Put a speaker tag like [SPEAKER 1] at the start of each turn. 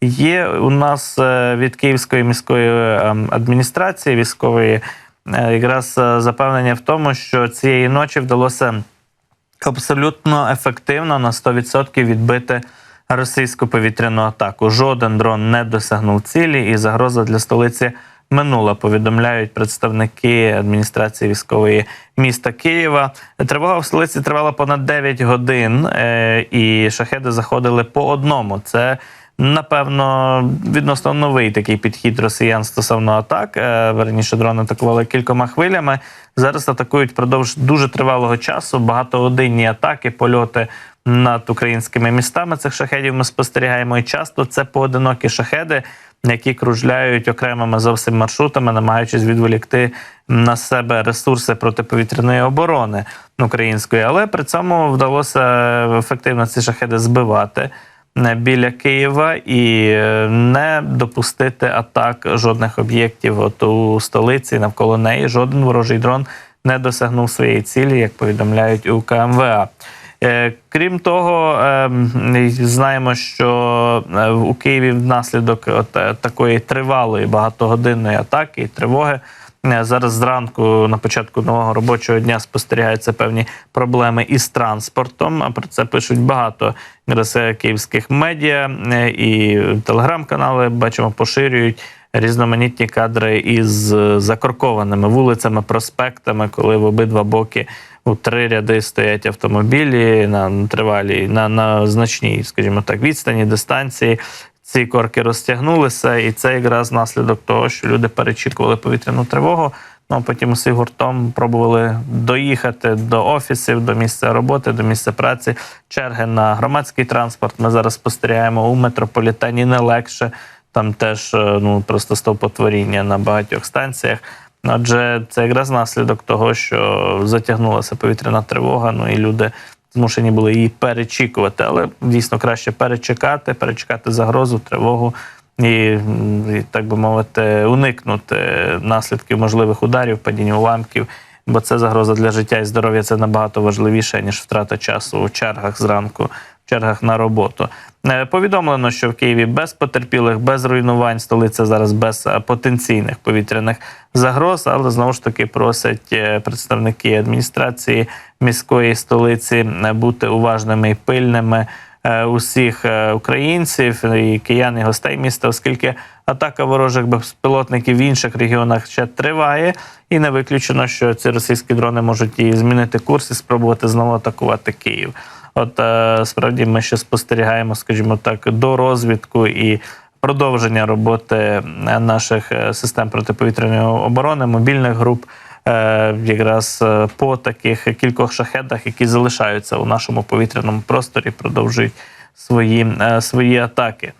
[SPEAKER 1] Є у нас е, від Київської міської ем, адміністрації військової е, якраз е, запевнення в тому, що цієї ночі вдалося абсолютно ефективно на 100% відбити російську повітряну атаку. Жоден дрон не досягнув цілі, і загроза для столиці минула. Повідомляють представники адміністрації військової міста Києва. Тривога в столиці тривала понад 9 годин, е, і шахеди заходили по одному. Це Напевно, відносно новий такий підхід росіян стосовно атак. Е, Верніше дрони атакували кількома хвилями. Зараз атакують впродовж дуже тривалого часу. Багатогодинні атаки, польоти над українськими містами цих шахедів ми спостерігаємо. І часто це поодинокі шахеди, які кружляють окремими зовсім маршрутами, намагаючись відволікти на себе ресурси протиповітряної оборони української. Але при цьому вдалося ефективно ці шахеди збивати біля Києва і е, не допустити атак жодних об'єктів от у столиці навколо неї. Жоден ворожий дрон не досягнув своєї цілі, як повідомляють у КМВА. Е, Крім того, е, знаємо, що е, у Києві внаслідок такої тривалої багатогодинної атаки і тривоги. Е, Зараз зранку на початку нового робочого дня спостерігаються певні проблеми із транспортом. А про це пишуть багато київських медіа е, і телеграм-канали. Бачимо, поширюють різноманітні кадри із закоркованими вулицями, проспектами, коли в обидва боки у три ряди стоять автомобілі на тривалій, на, на значній, скажімо так, відстані, дистанції. Ці корки розтягнулися, і це якраз наслідок того, що люди перечікували повітряну тривогу. Ну а потім усі гуртом пробували доїхати до офісів, до місця роботи, до місця праці. Черги на громадський транспорт. Ми зараз спостерігаємо у метрополітені не легше. Там теж е, ну просто стовпотворіння на багатьох станціях. Адже це якраз наслідок того, що затягнулася повітряна тривога. Ну і люди змушені були її перечікувати. Але дійсно краще перечекати, перечекати загрозу, тривогу і, так би мовити, уникнути наслідків можливих ударів, падіння уламків. Бо це загроза для життя і здоров'я це набагато важливіше, ніж втрата часу у чергах зранку, в чергах на роботу. Е, Повідомлено, що в Києві без потерпілих, без руйнувань, столиця зараз без е, потенційних повітряних загроз, але знову ж таки просять е, представники адміністрації міської столиці бути уважними і пильними усіх е, українців і киян і гостей міста, оскільки атака ворожих безпілотників в інших регіонах ще триває, і не виключено, що ці російські дрони можуть і змінити курс і спробувати знову атакувати Київ. От е, справді ми ще спостерігаємо, скажімо так, до розвідку і продовження роботи е, наших е, систем протиповітряної оборони, мобільних груп. Е, Якраз е, по таких кількох шахедах, які залишаються у нашому повітряному просторі, продовжують свої, е, свої атаки.